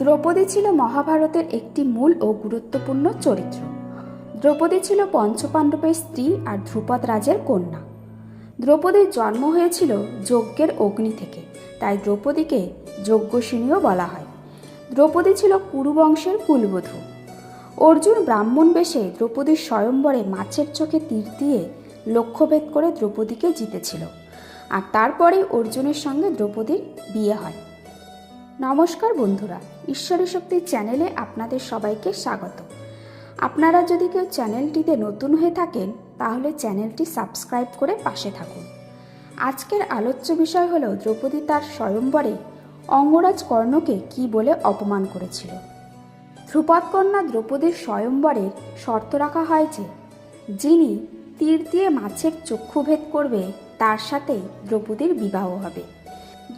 দ্রৌপদী ছিল মহাভারতের একটি মূল ও গুরুত্বপূর্ণ চরিত্র। দ্রৌপদী ছিল পঞ্চপাণ্ডবের স্ত্রী আর ধ্রুপদ রাজের কন্যা। দ্রৌপদীর জন্ম হয়েছিল যজ্ঞের অগ্নি থেকে, তাই দ্রৌপদীকে যজ্ঞসিনীও বলা হয়। দ্রৌপদী ছিল কুরুবংশের কুলবধূ। অর্জুন ব্রাহ্মণ বেশে দ্রৌপদীর স্বয়ম্বরে মাছের চোখে তীর দিয়ে লক্ষ্যভেদ করে দ্রৌপদীকে জিতেছিল। আর তারপরেই অর্জুনের সঙ্গে দ্রৌপদীর বিয়ে হয়। নমস্কার বন্ধুরা, ঈশ্বরী শক্তির চ্যানেলে আপনাদের সবাইকে স্বাগত। আপনারা যদি কেউ চ্যানেলটিতে নতুন হয়ে থাকেন, তাহলে চ্যানেলটি সাবস্ক্রাইব করে পাশে থাকুন। আজকের আলোচ্য বিষয় হল দ্রৌপদী তার স্বয়ম্বরে অঙ্গরাজ কর্ণকে কি বলে অপমান করেছিল। ধ্রুপদকন্যা দ্রৌপদীর স্বয়ম্বরের শর্ত রাখা হয় যে, যিনি তীর দিয়ে মাছের চক্ষুভেদ করবে, তার সাথে দ্রৌপদীর বিবাহ হবে।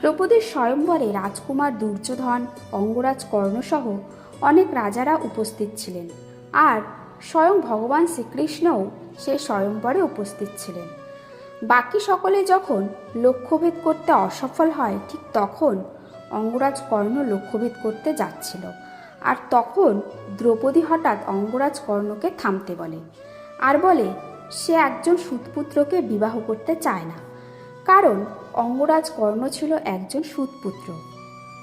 দ্রৌপদীর স্বয়ম্বরে রাজকুমার দুর্যোধন, অঙ্গরাজ কর্ণসহ অনেক রাজারা উপস্থিত ছিলেন। আর স্বয়ং ভগবান শ্রীকৃষ্ণও সে স্বয়ম্বরে উপস্থিত ছিলেন। বাকি সকলে যখন লক্ষ্যভেদ করতে অসফল হয়, ঠিক তখন অঙ্গরাজ কর্ণ লক্ষ্যভেদ করতে যাচ্ছিল। আর তখন দ্রৌপদী হঠাৎ অঙ্গরাজ কর্ণকে থামতে বলে। আর বলে, সে একজন সুতপুত্রকে বিবাহ করতে চায় না। কারণ অঙ্গরাজ কর্ণ ছিল একজন সুৎপুত্র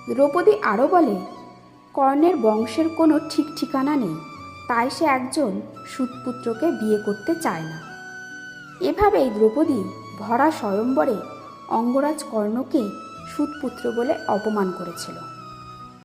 দ্রৌপদী আরও বলে, কর্ণের বংশের কোনো ঠিক ঠিকানা নেই, তাই সে একজন সুতপুত্রকে বিয়ে করতে চায় না। এভাবেই দ্রৌপদী ভরা স্বয়ম্বরে অঙ্গরাজ কর্ণকে সুৎপুত্র বলে অপমান করেছিল।